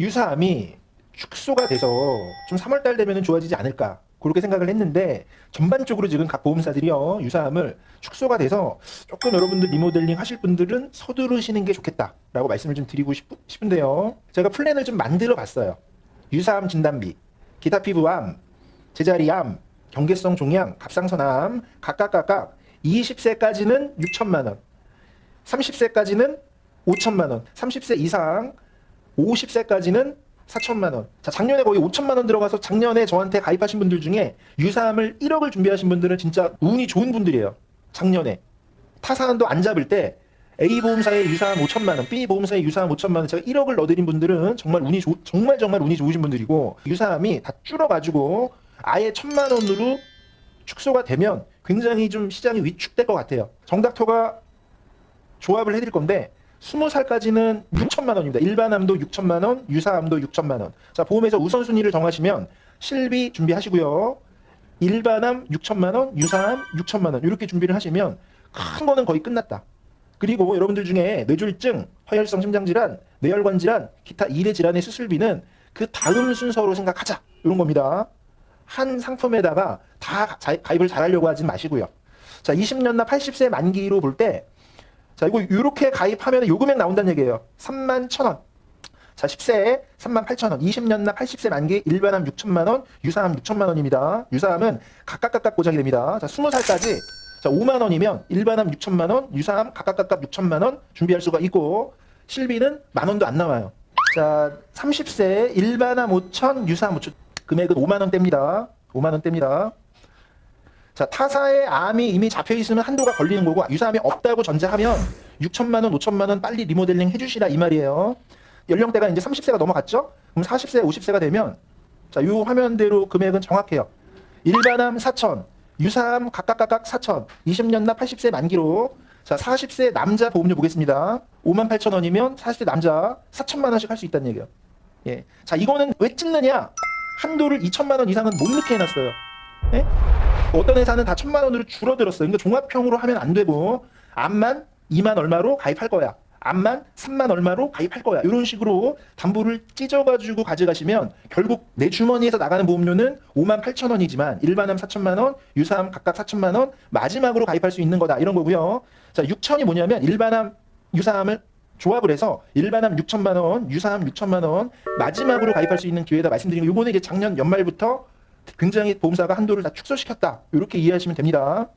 유사암이 축소가 돼서 좀 3월달 되면 좋아지지 않을까 그렇게 생각을 했는데 전반적으로 지금 각 보험사들이요 유사암을 축소가 돼서 조금 여러분들 리모델링 하실 분들은 서두르시는 게 좋겠다라고 말씀을 좀 드리고 싶, 싶은데요. 제가 플랜을 좀 만들어 봤어요. 유사암 진단비 기타 피부암 제자리암 경계성 종양 갑상선암 각각 각각 20세까지는 6천만 원 30세까지는 5천만 원 30세 이상 50세까지는 4천만 원. 자, 작년에 거의 5천만 원 들어가서 작년에 저한테 가입하신 분들 중에 유사암을 1억을 준비하신 분들은 진짜 운이 좋은 분들이에요. 작년에. 타사안도 안 잡을 때 A 보험사에 유사암 5천만 원, B 보험사에 유사암 5천만 원, 제가 1억을 넣어드린 분들은 정말 운이 좋, 정말 정말 운이 좋으신 분들이고 유사암이 다 줄어가지고 아예 천만 원으로 축소가 되면 굉장히 좀 시장이 위축될 것 같아요. 정닥터가 조합을 해드릴 건데 20살까지는 6천만 원입니다. 일반암도 6천만 원, 유사암도 6천만 원. 자, 보험에서 우선순위를 정하시면 실비 준비하시고요. 일반암 6천만 원, 유사암 6천만 원. 이렇게 준비를 하시면 큰 거는 거의 끝났다. 그리고 여러분들 중에 뇌졸중, 허혈성 심장질환, 뇌혈관 질환, 기타 일의 질환의 수술비는 그 다음 순서로 생각하자. 이런 겁니다. 한 상품에다가 다 자- 가입을 잘하려고 하진 마시고요. 자, 20년나 80세 만기로 볼 때 자, 이거 이렇게 가입하면 요 금액 나온다는 얘기예요. 3만 1,000원. 자, 10세에 3만 8천원, 20년나 80세 만기 일반암 6천만 원, 유사암 6천만 원입니다. 유사암은 각각 각각 보장이 됩니다. 자, 20살까지 자, 5만 원이면 일반암 6천만 원, 유사암 각각 각각 6천만 원 준비할 수가 있고 실비는 만 원도 안 나와요. 자, 30세 일반암 5천, 유사암 5천 금액은 5만 원대입니다. 5만 원대입니다. 자, 타사의 암이 이미 잡혀 있으면 한도가 걸리는 거고 유사암이 없다고 전제하면 6천만 원, 5천만 원 빨리 리모델링 해주시라 이 말이에요. 연령대가 이제 30세가 넘어갔죠? 그럼 40세, 50세가 되면 자, 요 화면대로 금액은 정확해요. 일반암 4천, 유사암 각각 각각 4천, 20년나 80세 만기로 자, 40세 남자 보험료 보겠습니다. 5만 8천 원이면 40세 남자 4천만 원씩 할 수 있다는 얘기예요. 예. 자, 이거는 왜 찍느냐? 한도를 2천만 원 이상은 못 넣게 해놨어요. 예? 어떤 회사는 다 천만 원으로 줄어들었어요. 그러니까 종합형으로 하면 안 되고 암만 2만 얼마로 가입할 거야. 암만 3만 얼마로 가입할 거야. 이런 식으로 담보를 찢어가지고 가져가시면 결국 내 주머니에서 나가는 보험료는 5만 8천 원이지만 일반암 4천만 원, 유사암 각각 4천만 원 마지막으로 가입할 수 있는 거다. 이런 거고요. 자, 6천이 뭐냐면 일반암, 유사암을 조합을 해서 일반암 6천만 원, 유사암 6천만 원 마지막으로 가입할 수 있는 기회다 말씀드린 거. 요거는 이제 작년 연말부터 굉장히 보험사가 한도를 다 축소시켰다. 이렇게 이해하시면 됩니다.